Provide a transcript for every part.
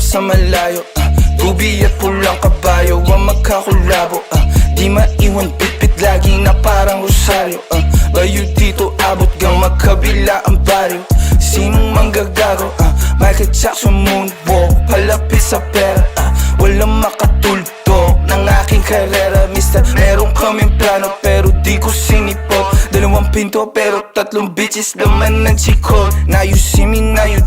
sa malayo ah, Gubi at pulang kabayo Ang magkakulabo ah, Di maiwan bitbit lagi na parang rosaryo ah, Bayo dito abot gang magkabila ang baryo. Sinong manggagago ah, Michael Jackson moonwalk Palapit sa pera ah, Walang makatulto ng aking karera Mister, meron kaming plano pero di ko sinipot. Dalawang pinto pero tatlong bitches laman ng chikot Now you see me, now you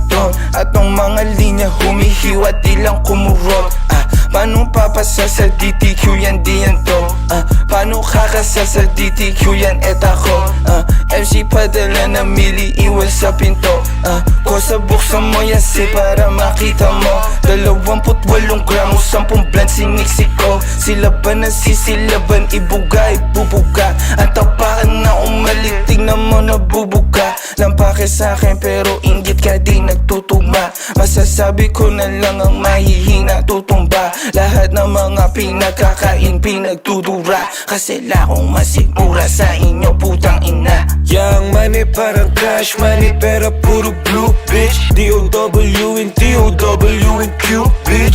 don't At ang mga linya humihiwa di lang kumurot ah, Paano papasa sa DTQ yan di yan to? Ah, Paano kakasa sa DTQ yan et ako? Ah, MC padala na mili iwan sa pinto. Ah, Kosa buksan mo yan si para makita mo. Dalawamput walong gramo Sampung blunt siniksiko Sila ba nasisilaban Ibuga ibubuga Ang tapakan na umalik Tingnan mo nabubuga Lampake sa akin pero inggit ka di nagtutugma. Masasabi ko na lang ang mahihina tutumba. Lahat ng mga pinagkakain pinagdudura Kasi lakong masigmura sa inyo putang ina. Young money parang cash money Pero puro blue bitch. D-O-W and D-O-W and Q bitch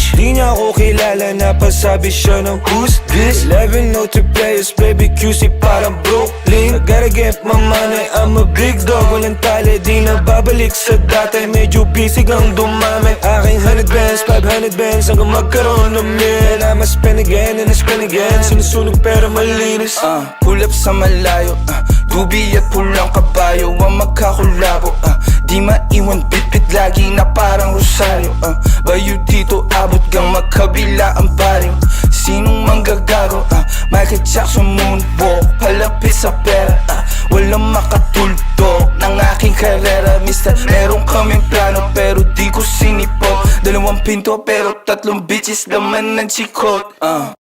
Ako kilala Napasabi siya ng who's this? 11 note players baby QC parang Brooklyn. I gotta get my money I'm a big dog Walang tali di na babalik sa dati. Medyo busy kang dumami Aking 100 bands 500 bands Hanggang magkaroon ng mil. I'ma spend again and I spend again Sinusunog pero malinis. Ah, Pull up sa malayo ah, Dubi at pulang kabayo Ang magkakulabo ah, Di maiwan bitbit lagi na parang rosaryo ah, Bayo dito abot gang magkabila ang baryo. Sinong manggagago ah, Michael Jackson moonwalk Palapit sa pera ah, Walang makatulto ng aking karera Mister, meron kaming plano pero di ko sinipot. Dalawang pinto pero tatlong bitches laman ng chikot ah.